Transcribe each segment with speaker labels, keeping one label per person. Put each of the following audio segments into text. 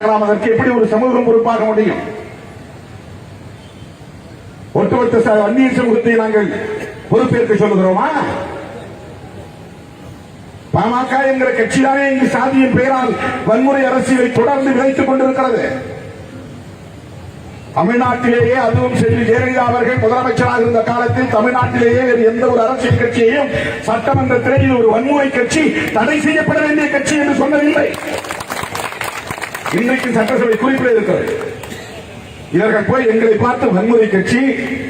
Speaker 1: நாம் அதற்கு எப்படி ஒரு சமூகம் பொறுப்பாக முடியும்? ஒட்டுமொத்த அந்நிய சமூகத்தை நாங்கள் பொறுப்பேற்க சொல்லுகிறோமா? பாமக என்கிற கட்சிதானே இங்கு சாதியின் பெயரால் வன்முறை அரசியலை தொடர்ந்து விதைத்துக் கொண்டிருக்கிறது. தமிழ்நாட்டிலேயே அதுவும் செல்வி ஜெயலலிதா அவர்கள் முதலமைச்சராக இருந்த காலத்தில் தமிழ்நாட்டிலேயே வேறு எந்த ஒரு அரசியல் கட்சியையும் சட்டமன்றத்திலே இது ஒரு வன்முறை கட்சி தடை செய்யப்பட வேண்டிய கட்சி என்று சொன்னதில்லை. இன்றைக்கு சட்டசபை குறிப்பிட இருக்கிறது. இவர்கள் போய் எங்களை பார்த்து வன்முறை கட்சி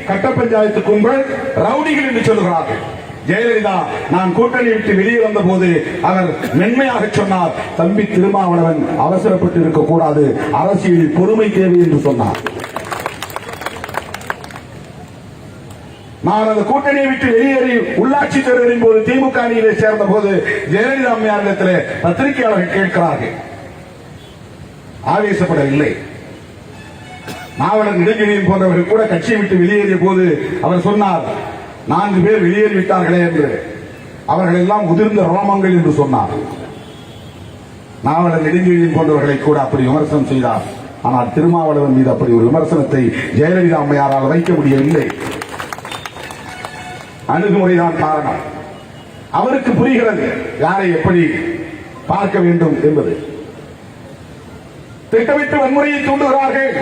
Speaker 1: கட்ட பஞ்சாயத்து கும்பல் ரவுடிகள் என்று சொல்லுகிறார்கள். ஜெயலலிதா நான் கூட்டணி விட்டு வெளியே வந்த போது அவர் மென்மையாக சொன்னார். தம்பி திருமாவளவன் அவசரப்பட்டு இருக்கக்கூடாது. அரசியலில் பொறுமை தேவை என்று சொன்னார். நான் அந்த கூட்டணியை விட்டு வெளியேறி உள்ளாட்சி தேர்தலின் போது திமுக அணியிலே சேர்ந்த போது ஜெயலலிதா அம்மையாரிடத்தில் பத்திரிகையாளர்கள் கேட்கிறார்கள். ஆவேசப்படவில்லை. மாவளர் நெடுஞ்செழியன் போன்றவர்கள் கூட கட்சியை விட்டு வெளியேறிய போது அவர் சொன்னார் நான்கு பேர் வெளியேறி விட்டார்களே என்று. அவர்கள் எல்லாம் உதிர்ந்த ரோமங்கள் என்று சொன்னார். நாவலர் நெடுஞ்செழியன் போன்றவர்களை கூட அப்படி விமர்சனம் செய்தார். ஆனால் திருமாவளவன் மீது அப்படி ஒரு விமர்சனத்தை ஜெயலலிதா அம்மையாரால் வைக்க முடியவில்லை. அணுகுமுறைதான் காரணம். அவருக்கு புரிகிறது யாரை எப்படி பார்க்க வேண்டும் என்பது. திட்டமிட்டு வன்முறையை தூண்டுகிறார்கள்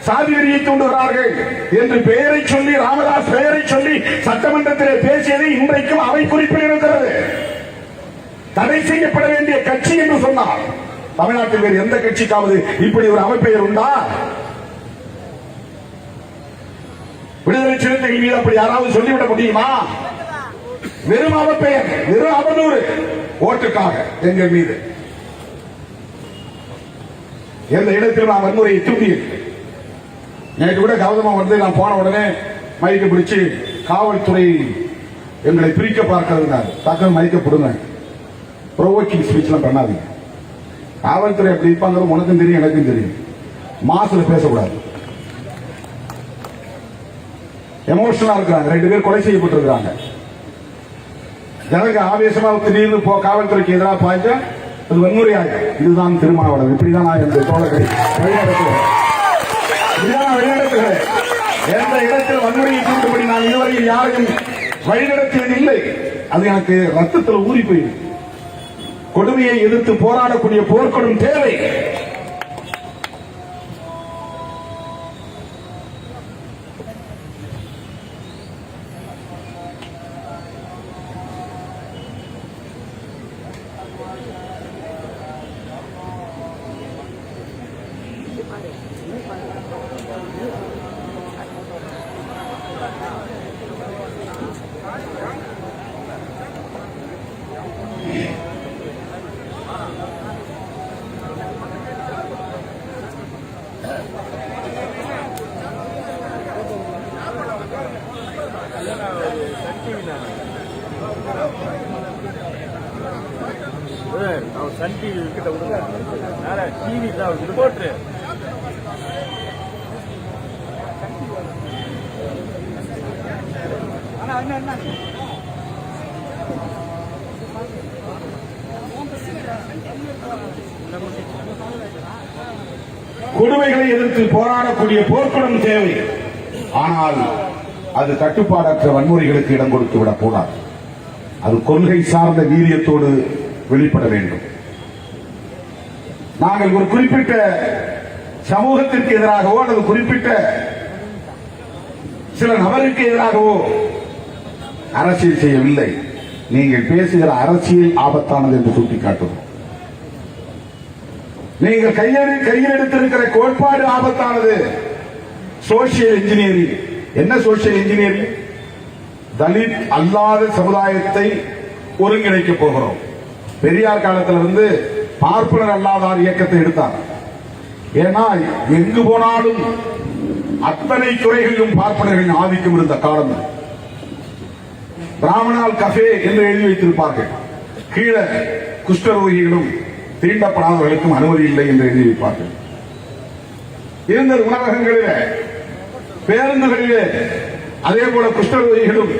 Speaker 1: சாதி வெறியை தூண்டுகிறார்கள் என்று பெயரை சொல்லி ராமதாஸ் பெயரை சொல்லி சட்டமன்றத்திலே பேசியதை இன்றைக்கும் அவை குறிப்பில் இருக்கிறது. தடை செய்யப்பட வேண்டிய கட்சி என்று சொன்னார் தமிழ்நாட்டில் வேறு எந்த கட்சிக்காவது இப்படி ஒரு அமைப்பெயர் உண்டா? விடுதலை சிறுத்தைகள் மீது அப்படி யாராவது சொல்லிவிட முடியுமா? வெறும் அவப்பெயர் வெறும் அவதூறு ஓட்டுக்காக எங்கள் மீது. எந்த இடத்தில் நான் வன்முறையை தூண்டியது. நேற்று கூட கௌதமா வந்து நான் போன உடனே மயக்க பிடிச்சு காவல்துறை எங்களை பிரிக்க பார்க்கிறதுனால டக்குனு மைக்க போடுங்க. ப்ரோவோக்கிங் ஸ்பீச்லாம் பண்ணாதீங்க. காவல்துறை அப்படி இருப்பாங்கிறது உனக்கும் தெரியும் எனக்கும் தெரியும். மாசுல பேசக்கூடாது. எமோஷனலா இருக்கிறாங்க. ரெண்டு பேர் கொலை செய்யப்பட்டிருக்கிறாங்க. ஜனங்க ஆவேசமா திடீர்னு போ காவல்துறைக்கு எதிராக பாய்ச்சா அது வன்முறையாக. இதுதான் திருமாவளவன். இப்படிதான் நான் என்னுடைய தோழர்களை வழிநடத்துகிறேன் இதுதான் நான் வழிநடத்துகிறேன் எந்த இடத்தில் வன்முறையை தூண்டுபடி நான் இதுவரையில் யாரையும் வழிநடத்தியதில்லை அது எனக்கு ரத்தத்தில் ஊறி போயிடும் கொடுமையை எதிர்த்து போராடக்கூடிய போர்க்கொடும் தேவை.
Speaker 2: அவர் சன் டிவி கிட்ட விடுங்க நேரா டிவி தான் அவர் ரிப்போர்ட்ரு
Speaker 1: கொடுமைகளை எதிர்த்து போராடக்கூடிய போர்க்குணம் தேவை. ஆனால் அது கட்டுப்பாடற்ற வன்முறைகளுக்கு இடம் கொடுத்து விடக்கூடாது அது கொள்கை சார்ந்த வீரியத்தோடு வெளிப்பட வேண்டும். நாங்கள் ஒரு குறிப்பிட்ட சமூகத்திற்கு எதிராகவோ அல்லது குறிப்பிட்ட சில நபருக்கு எதிராகவோ அரசியல் செய்யவில்லை. நீங்கள் பேசுகிற அரசியல் ஆபத்தானது என்று சுட்டிக்காட்டுவோம். நீங்கள் கையில் கையில் எடுத்திருக்கிற கோட்பாடு ஆபத்தானது. Social engineering. என்ன சோசியல் இன்ஜினியரிங் தலித் அல்லாத சமுதாயத்தை ஒருங்கிணைக்க போகிறோம். பெரியார் காலத்தில் இருந்து பார்ப்பனர் அல்லாதார் இயக்கத்தை எடுத்தார் ஏன்னா எங்கு போனாலும் அத்தனை துறைகளிலும் பார்ப்பனர்களின் ஆதிக்கம் இருந்த காலம் பிராமணால் கஃபே என்று எழுதி வைத்திருப்பார்கள். கீழே குஷ்டரோகிகளும் தீண்டப்படாதவர்களுக்கும் அனுமதி இல்லை என்று எழுதி வைப்பார்கள். இருந்த உணவகங்களிலே பேருந்துகளிலே அதே போல குஷ்டரோகிகளும்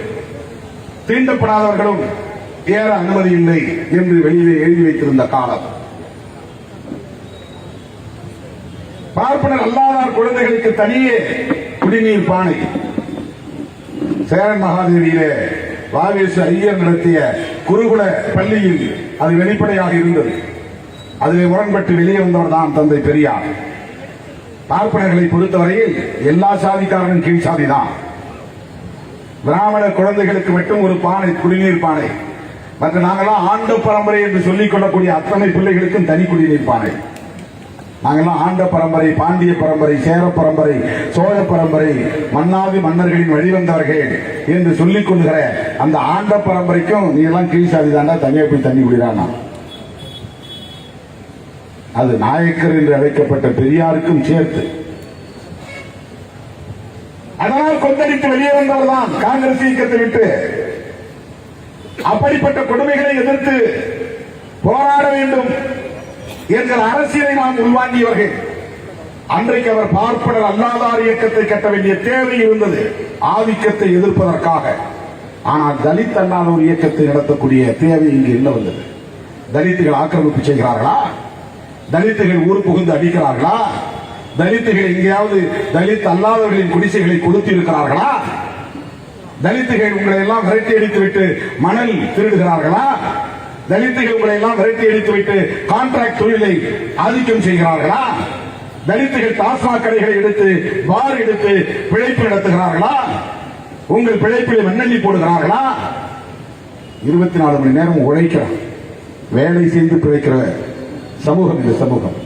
Speaker 1: தீண்டப்படாதவர்களும் ஏற அனுமதி இல்லை என்று வெளியிலே எழுதி வைத்திருந்த காலம். பார்ப்பனர் அல்லாதார் குழந்தைகளுக்கு தனியே குடிநீர் பானை. சேரன் மகாதேவியிலே வாவேசு ஐயர் நடத்திய குருகுல பள்ளியில் அது வெளிப்படையாக இருந்தது. அதிலே முரண்பட்டு வெளியே வந்தவர் தான் தந்தை பெரியார். பார்ப்பனர்களை பொறுத்தவரையில் எல்லா சாதிக்காரனும் கீழ் சாதிதான். பிராமண குழந்தைகளுக்கு மட்டும் ஒரு பானை குடிநீர் பானை. மற்ற நாங்கெல்லாம் ஆண்ட பரம்பரை என்று சொல்லிக் கொள்ளக்கூடிய அத்தனை பிள்ளைகளுக்கும் தனி குடிநீர் பானை. நாங்கெல்லாம் ஆண்ட பரம்பரை பாண்டிய பரம்பரை சேர பரம்பரை சோழ பரம்பரை மன்னாதி மன்னர்களின் வழிவந்தவர்கள் என்று சொல்லிக் கொள்கிற அந்த ஆண்ட பரம்பரைக்கும் நீ எல்லாம் கீழ் சாதி தாண்டா தனியா போய் தண்ணி குடிறானா அது நாயக்கர் என்று அழைக்கப்பட்ட பெரியாருக்கும் சேர்த்து. அதனால் கொந்தளித்து வெளியே வந்தவர் தான் காங்கிரஸ் இயக்கத்தை விட்டு. அப்படிப்பட்ட கொடுமைகளை எதிர்த்து போராட வேண்டும் என்கிற அரசியலை நாம் உள்வாங்கியவர்கள். அன்றைக்கு அவர் பார்ப்பனர் அல்லாதார் இயக்கத்தை கட்ட வேண்டிய தேவை இருந்தது. ஆதிக்கத்தை எதிர்ப்பதற்காக. ஆனால் தலித் அல்லாத ஒரு இயக்கத்தை நடத்தக்கூடிய தேவை இங்கு என்ன வந்தது. தலித்துகள் ஆக்கிரமிப்பு செய்கிறார்களா? தலித்துகள் ஊர் புகுந்து அடிக்கிறார்களா? தலித்துகள் எங்கேயாவது தலித் அல்லாதவர்களின் குடிசைகளை கொடுத்து இருக்கிறார்களா தலித்துகள் உங்களை எல்லாம் விரட்டி அடித்து விட்டு மணல் திருடுகிறார்களா? தலித்துகள் உங்களை எல்லாம் விரட்டி அடித்து விட்டு கான்ட்ராக்ட் தொழிலை ஆதிக்கம் செய்கிறார்களா? தலித்துகள் டாஸ்மாக் கடைகளை எடுத்து பார் எடுத்து பிழைப்பு நடத்துகிறார்களா? உங்கள் பிழைப்பில் மண்ணெண்ணி போடுகிறார்களா? இருபத்தி நாலு மணி நேரம் உழைக்கிறோம். வேலை செய்து பிழைக்கிற சமூகம் இந்த சமூகம்.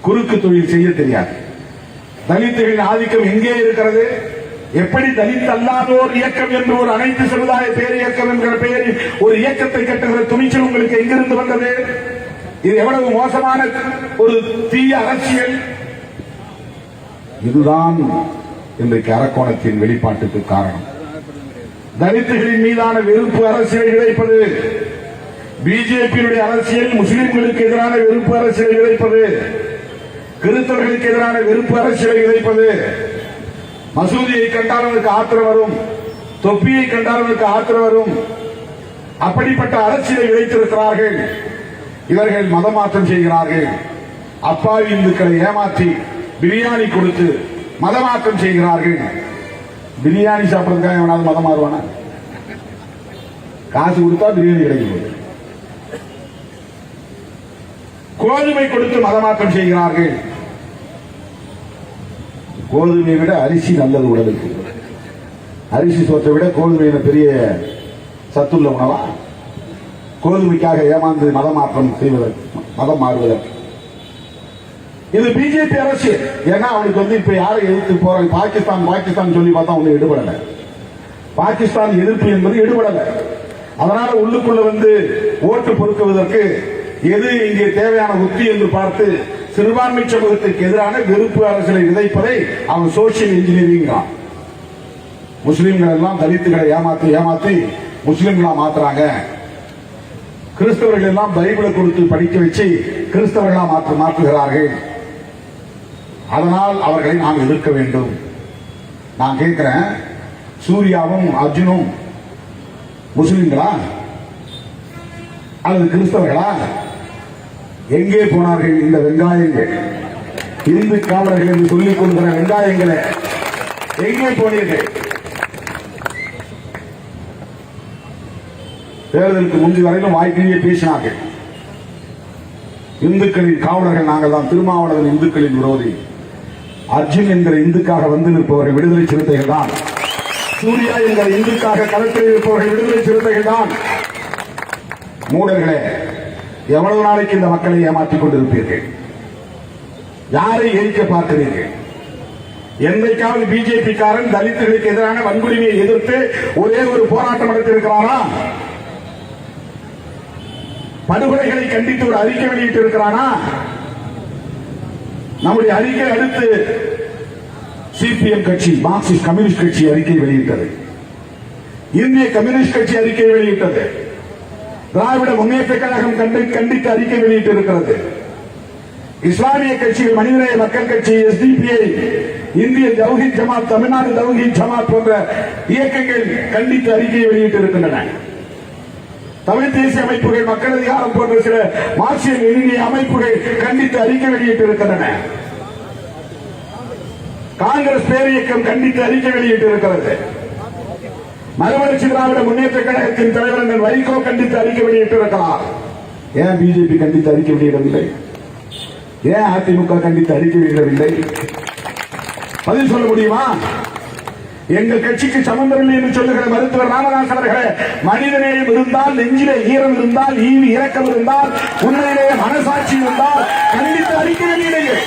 Speaker 1: குறுக்கு தொழில் செய்ய தெரியாது. தலித்துகளின் ஆதிக்கம் எங்கே இருக்கிறது? எப்படி தலித் அல்லாதோர் இயக்கம் என்று ஒரு அனைத்து சமுதாய பேர் இயக்கம் என்கிற பெயரில் ஒரு இயக்கத்தை கட்டுகிற துணிச்சல் உங்களுக்கு எங்கிருந்து வந்தது? இது எவ்வளவு மோசமான ஒரு தீய அரசியல்? இதுதான் இன்றைக்கு அரக்கோணத்தின் வெளிப்பாட்டுக்கு காரணம். தலித்துகளின் மீதான வெறுப்பு அரசியலை விளைப்பது பிஜேபியுடைய அரசியல் முஸ்லிம்களுக்கு எதிரான வெறுப்பு அரசியலை இழைப்பது கிறிஸ்தவர்களுக்கு எதிரான வெறுப்பு அரசியலை இழைப்பது மசூதியை கண்டாரவனுக்கு ஆத்திரம் வரும் தொப்பியை கண்டாரவனுக்கு ஆத்திரம் வரும் அப்படிப்பட்ட அரசியலை விதைத்திருக்கிறார்கள் இவர்கள் மதமாற்றம் செய்கிறார்கள். அப்பாவி இந்துக்களை ஏமாற்றி பிரியாணி கொடுத்து மதமாற்றம் செய்கிறார்கள். பிரியாணி சாப்பிடுறதுக்காக எவனாவது மதம் மாறுவானா? காசு கொடுத்தா பிரியாணி கிடைக்கும். கோதுமை கொடுத்து மதமாற்றம் செய்கிறார்கள். கோதுமையை விட அரிசி நல்லது உடலுக்கு. அரிசி சோத்தை விட கோதுமையில பெரிய சத்துள்ள உணவா? கோதுமைக்காக ஏமாந்து மதமாற்றம் செய்வதற்கு மதம் மாறுவதற்கு. இது பிஜேபி அரசு. ஏன்னா அவனுக்கு வந்து இப்ப யாரை எதிர்த்து போறாங்க? பாகிஸ்தான் பாகிஸ்தான் சொல்லி பார்த்தா அவனுக்கு எடுபடல. பாகிஸ்தான் எதிர்ப்பு என்பது எடுபடல. அதனால உள்ளுக்குள்ள வந்து ஓட்டு பொறுக்குவதற்கு எது இங்கே தேவையான உத்தி என்று பார்த்து சிறுபான்மை சமூகத்திற்கு எதிரான வெறுப்பு அரசியலை விதைப்பதை அவன் சோசியல் இன்ஜினியரிங் முஸ்லிம்கள் எல்லாம் தலித்துகளை ஏமாத்தி ஏமாத்தி முஸ்லிம்களா மாத்துறாங்க. கிறிஸ்தவர்கள் எல்லாம் பைபிளை கொடுத்து படிக்க வச்சு கிறிஸ்தவர்களா மாற்ற மாற்றுகிறார்கள். அதனால் அவர்களை நாம் எதிர்க்க வேண்டும். நான் கேட்கிறேன் சூர்யாவும் அர்ஜுனும் முஸ்லிம்களா? அல்லது கிறிஸ்தவர்களா? எங்கே போனார்கள் இந்த வெங்காயங்கள்? இந்து காவலர்கள் என்று சொல்லிக் கொள்கிற வெங்காயங்களை எங்கே போனீர்கள்? தேர்தலுக்கு முந்தி வரையிலும் வாய்ப்பிலேயே பேசினார்கள். இந்துக்களின் காவலர்கள் நாங்கள் தான் திருமாவளவன் இந்துக்களின் விரோதி. அர்ஜுன் என்கிற இந்துக்காக வந்து நிற்பவர்கள் விடுதலை சிறுத்தைகள் தான். சூர்யா என்கிற இந்துக்காக களத்தில் இருப்பவர்கள் விடுதலை சிறுத்தைகள் தான். மூடர்களே எவ்வளவு நாளைக்கு இந்த மக்களை ஏமாற்றிக் கொண்டிருப்பீர்கள்? யாரை எரிக்க பார்க்கிறீர்கள்? என்றைக்காவது பிஜேபி காரன் தலித்துகளுக்கு எதிரான வன்கொடுமையை எதிர்த்து ஒரே ஒரு போராட்டம் நடத்தியிருக்கிறானா படுகொலைகளை கண்டித்து ஒரு அறிக்கை வெளியிட்டு இருக்கிறானா நம்முடைய அறிக்கை அடுத்து சிபிஎம் கட்சி மார்க்சிஸ்ட் கம்யூனிஸ்ட் கட்சி அறிக்கை வெளியிட்டது. இந்திய கம்யூனிஸ்ட் கட்சி அறிக்கை வெளியிட்டது. திராவிட முன்னேற்ற கழகம் கண்டு கண்டித்து அறிக்கை வெளியிட்டிருக்கிறது. இஸ்லாமிய கட்சிகள் மனிதநேய மக்கள் கட்சி எஸ்டிபிஐ இந்திய தௌஹித் ஜமாத் தமிழ்நாடு தௌஹீத் ஜமாத் போன்ற இயக்கங்கள் கண்டித்து அறிக்கை வெளியிட்டிருக்கின்றன. தமிழ் தேசிய அமைப்புகள் மக்கள் அதிகாரம் போன்ற சில மார்க்சிய லெனினிய அமைப்புகள் கண்டித்து அறிக்கை வெளியிட்டிருக்கின்றன. காங்கிரஸ் பேரியக்கம் கண்டித்து அறிக்கை வெளியிட்டு இருக்கிறது மறுமலர்ச்சி திராவிட முன்னேற்ற கழகத்தின் தலைவர் வைகோ கண்டித்து அறிக்கை வெளியிட்டு ஏன் பிஜேபி கண்டித்து அறிக்கை வெளியிடவில்லை? ஏன் அதிமுக கண்டித்து அறிக்கை வெளியிடவில்லை? பதில் சொல்ல முடியுமா? எங்கள் கட்சிக்கு சம்பந்தமில்லை என்று சொல்லுகிற மருத்துவர் ராமதாஸ் அவர்களே மனிதநேயம் இருந்தால் நெஞ்சிலே ஈரம் இருந்தால் ஈவி இரக்கம் இருந்தால் உண்மையிலேயே மனசாட்சி இருந்தால் கண்டித்து அறிக்கை வெளியிடுங்கள்.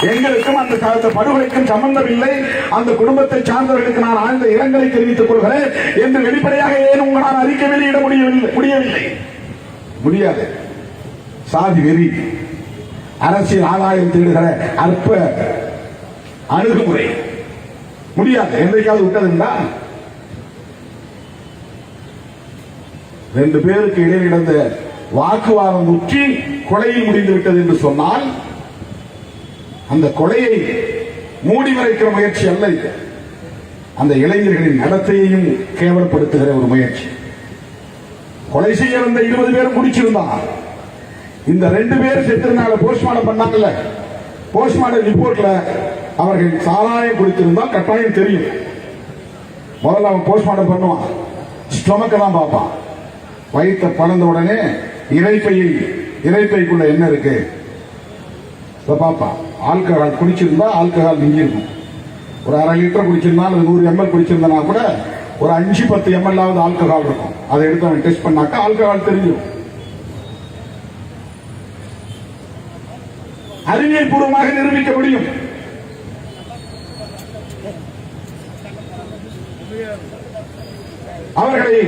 Speaker 1: எங்களுக்கும் அந்த அந்த படுகொலைக்கும் சம்பந்தம் இல்லை. அந்த குடும்பத்தை சார்ந்தவர்களுக்கு நான் ஆழ்ந்த இரங்கலை தெரிவித்துக் கொள்கிறேன். என்று வெளிப்படையாக ஏன் உங்களால் அறிக்கை வெளியிட முடியவில்லை? முடியவில்லை. முடியாது. சாதி வெறி. அரசியல் ஆதாயம் தேடுகிற அற்ப அணுகுமுறை. முடியாது. என்றைக்காவது விட்டதுண்டா? ரெண்டு பேருக்கு இடையில் நடந்த வாக்குவாதம் முற்றி கொலையில் முடிந்து விட்டது என்று சொன்னால் அந்த கொலையை மூடி மறைக்கிற முயற்சி அல்ல இது. அந்த இளைஞர்களின் நடத்தையையும் கேவலப்படுத்துகிற ஒரு முயற்சி. கொலை செய்ய வந்த இருபது பேரும் முடிச்சிருந்தான் இந்த ரெண்டு பேர் செத்திருந்தால போஸ்ட்மார்டம் பண்ணாங்கல்ல. போஸ்ட்மார்டம் ரிப்போர்ட்ல அவர்கள் சாராயம் குடித்திருந்தால் கட்டாயம் தெரியும். முதல்ல அவன் போஸ்ட்மார்டம் பண்ணுவான். ஸ்டொமக்க தான் பார்ப்பான். வயிற்ற பழந்த உடனே இறைப்பையில் இறைப்பைக்குள்ள என்ன இருக்கு? இதை பார்ப்பான் ஆல்கஹால் குடிச்சிருந்தா ஆல்கஹால் நீங்கிருக்கும் ஒரு அரை லிட்டர் குடிச்சிருந்தா அல்லது நூறு எம்எல் குடிச்சிருந்தனா கூட ஒரு அஞ்சு பத்து எம்எல் ஆவது ஆல்கஹால் இருக்கும். அதை எடுத்து அவன் டெஸ்ட் பண்ணாக்கா ஆல்கஹால் தெரியும். அறிவியல் பூர்வமாக நிரூபிக்க முடியும். அவர்களை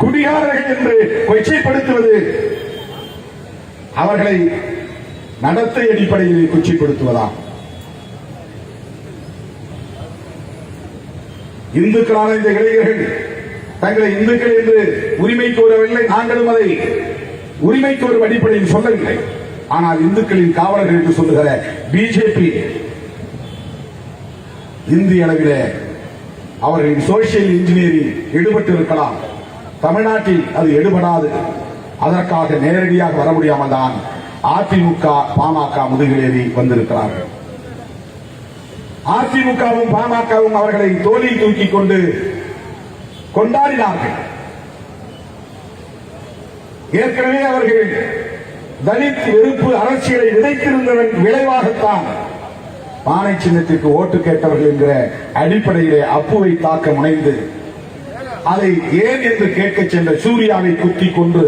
Speaker 1: குடிகாரர்கள் என்று கொச்சைப்படுத்துவது அவர்களை நடத்தை அடிப்படையில் கொச்சைப்படுத்துவதாகும். இந்துக்களான இந்த இளைஞர்கள் தங்களை இந்துக்கள் என்று உரிமை கோரவில்லை நாங்களும் அதை உரிமை கோரும் அடிப்படையில் சொல்லவில்லை. ஆனால் இந்துக்களின் காவலர்கள் என்று சொல்லுகிற பிஜேபி இந்திய அளவிலே அவர்களின் சோசியல் இன்ஜினியரிங் ஈடுபட்டு இருக்கலாம் தமிழ்நாட்டில் அது எடுபடாது. அதற்காக நேரடியாக வர முடியாமல் தான் அதிமுக பாமக முதுகிலேறி வந்திருக்கிறார்கள். அதிமுகவும் பாமகவும் அவர்களை தோளில் தூக்கி கொண்டு கொண்டாடினார்கள். ஏற்கனவே அவர்கள் தலித் வெறுப்பு அரசியலை விதைத்திருந்ததன் விளைவாகத்தான் பானை சின்னத்திற்கு ஓட்டு கேட்டவர்கள் என்கிற அடிப்படையிலே அப்புவை தாக்க முனைந்து அதை ஏன் என்று கேட்கச் சென்ற சூர்யாவை குத்தி கொண்டு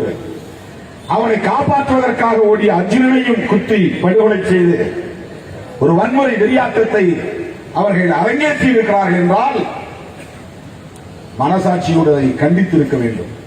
Speaker 1: அவனை காப்பாற்றுவதற்காக ஓடிய அர்ஜுனனையும் குத்தி படுகொலை செய்து ஒரு வன்முறை வெறியாட்டத்தை அவர்கள் அரங்கேற்றி இருக்கிறார்கள் என்றால் மனசாட்சியுடன் கண்டித்திருக்க வேண்டும்.